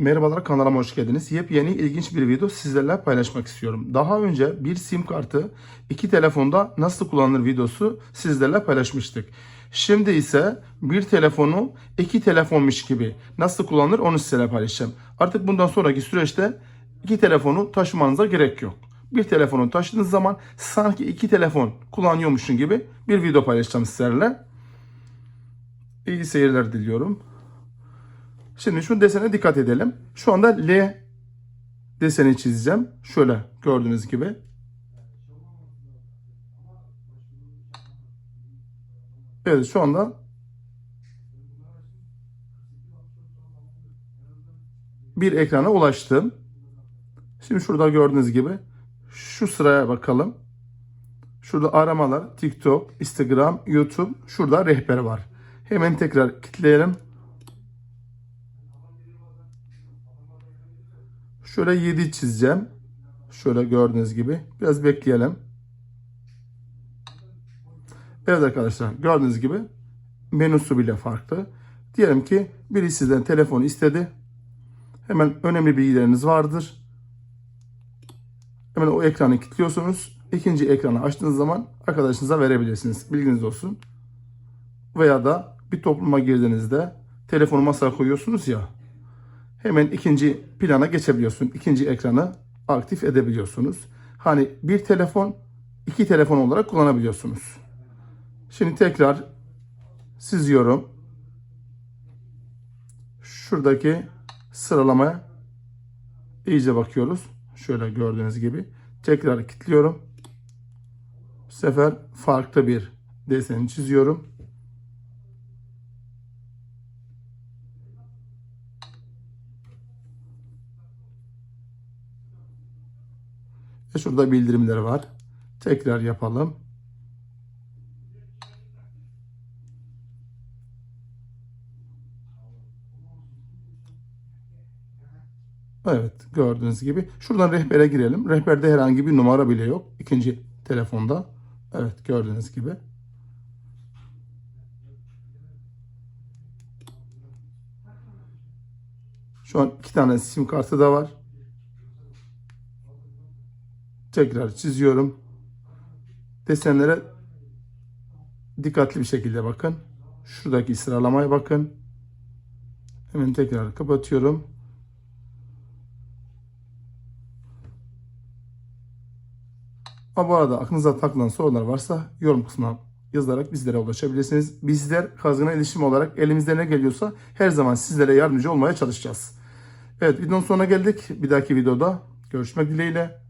Merhabalar kanalıma hoş geldiniz. Yepyeni ilginç bir video sizlerle paylaşmak istiyorum. Daha önce bir sim kartı iki telefonda nasıl kullanılır videosu sizlerle paylaşmıştık. Şimdi ise bir telefonu iki telefonmuş gibi nasıl kullanılır onu sizlerle paylaşacağım. Artık bundan sonraki süreçte iki telefonu taşımanıza gerek yok. Bir telefonu taşıdığınız zaman sanki iki telefon kullanıyormuşsun gibi bir video paylaşacağım sizlerle. İyi seyirler diliyorum. Şimdi şu desene dikkat edelim. Şu anda L deseni çizeceğim. Şöyle gördüğünüz gibi. Evet şu anda bir ekrana ulaştım. Şimdi şurada gördüğünüz gibi şu sıraya bakalım. Şurada aramalar, TikTok, Instagram, YouTube, şurada rehber var. Hemen tekrar kilitleyelim. Şöyle 7 çizeceğim. Şöyle gördüğünüz gibi. Biraz bekleyelim. Evet arkadaşlar gördüğünüz gibi menüsü bile farklı. Diyelim ki biri sizden telefon istedi. Hemen önemli bilgileriniz vardır. Hemen o ekranı kilitliyorsunuz. İkinci ekranı açtığınız zaman arkadaşınıza verebilirsiniz. Bilginiz olsun. Veya da bir topluma girdiğinizde telefonu masaya koyuyorsunuz ya hemen ikinci plana geçebiliyorsun. İkinci ekranı aktif edebiliyorsunuz. Hani bir telefon iki telefon olarak kullanabiliyorsunuz. Şimdi tekrar çiziyorum. Şuradaki sıralamaya iyice bakıyoruz. Şöyle gördüğünüz gibi. Tekrar kilitliyorum. Bu sefer farklı bir deseni çiziyorum. Ve şurada bildirimler var. Tekrar yapalım. Evet gördüğünüz gibi. Şuradan rehbere girelim. Rehberde herhangi bir numara bile yok. İkinci telefonda. Evet gördüğünüz gibi. Şu an iki tane sim kartı da var. Tekrar çiziyorum. Desenlere dikkatli bir şekilde bakın. Şuradaki sıralamaya bakın. Hemen tekrar kapatıyorum. Ama bu arada aklınıza takılan sorular varsa yorum kısmına yazarak bizlere ulaşabilirsiniz. Bizler kazına iletişim olarak elimizde ne geliyorsa her zaman sizlere yardımcı olmaya çalışacağız. Evet videonun sonuna geldik. Bir dahaki videoda görüşmek dileğiyle.